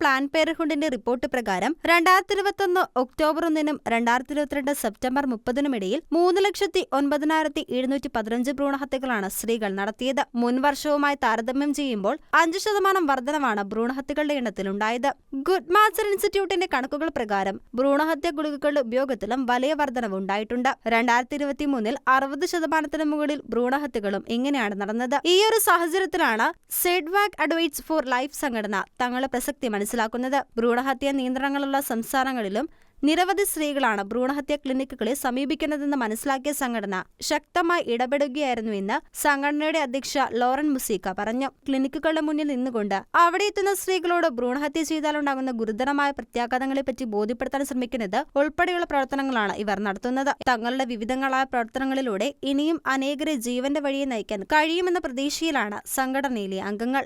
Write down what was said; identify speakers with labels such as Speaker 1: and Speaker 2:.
Speaker 1: Plan പേരഹുണ്ടിന്റെ report പ്രകാരം രണ്ടായിരത്തി ഇരുപത്തൊന്ന് ഒക്ടോബർ ഒന്നിനും രണ്ടായിരത്തി ഇരുപത്തിരണ്ട് സെപ്റ്റംബർ മുപ്പതിനും ഇടയിൽ മൂന്ന് ലക്ഷത്തി ഒൻപതിനായിരത്തി എഴുന്നൂറ്റി പതിനഞ്ച് ഭ്രൂണഹത്യകളാണ് സ്ത്രീകൾ നടത്തിയത്. മുൻവർഷവുമായി താരതമ്യം ചെയ്യുമ്പോൾ അഞ്ച് ശതമാനം വർധനവാണ് ഭ്രൂണഹത്യകളുടെ എണ്ണത്തിലുണ്ടായത് ഗുഡ് മാച്ചർ ഇൻസ്റ്റിറ്റ്യൂട്ടിന്റെ കണക്കുകൾ പ്രകാരം ഭ്രൂണഹത്യ ഗുളികകളുടെ ഉപയോഗത്തിലും വലിയ വർധനവ് ഉണ്ടായിട്ടുണ്ട്. രണ്ടായിരത്തി ഇരുപത്തി മൂന്നിൽ അറുപത് ശതമാനത്തിന് മുകളിൽ ഭ്രൂണഹത്യകളും ഇങ്ങനെയാണ് നടന്നത്. ഈ ഒരു സാഹചര്യത്തിലാണ് സെഡ്വാക് അഡ്വൈറ്റ്സ് ഫോർ ലൈഫ് സംഘടന തങ്ങളുടെ പ്രസക്തി മനസ്സിലാക്കുന്നത്. ഭ്രൂണഹത്യ നിയന്ത്രണങ്ങളുള്ള സംസ്ഥാനങ്ങളിലും നിരവധി സ്ത്രീകളാണ് ഭ്രൂണഹത്യ ക്ലിനിക്കുകളെ സമീപിക്കുന്നതെന്ന് മനസ്സിലാക്കിയ സംഘടന ശക്തമായി ഇടപെടുകയായിരുന്നുവെന്ന് സംഘടനയുടെ അധ്യക്ഷ ലോറൻ മുസീക്ക പറഞ്ഞു. ക്ലിനിക്കുകളുടെ മുന്നിൽ നിന്നുകൊണ്ട് അവിടെ എത്തുന്ന സ്ത്രീകളോട് ഭ്രൂണഹത്യ ചെയ്താലുണ്ടാകുന്ന ഗുരുതരമായ പ്രത്യാഘാതങ്ങളെപ്പറ്റി ബോധ്യപ്പെടുത്താൻ ശ്രമിക്കുന്നത് ഉൾപ്പെടെയുള്ള പ്രവർത്തനങ്ങളാണ് ഇവർ നടത്തുന്നത്. തങ്ങളുടെ വിവിധങ്ങളായ പ്രവർത്തനങ്ങളിലൂടെ ഇനിയും അനേകരെ ജീവന്റെ വഴിയെ നയിക്കാൻ കഴിയുമെന്ന പ്രതീക്ഷയിലാണ് സംഘടനയിലെ അംഗങ്ങൾ.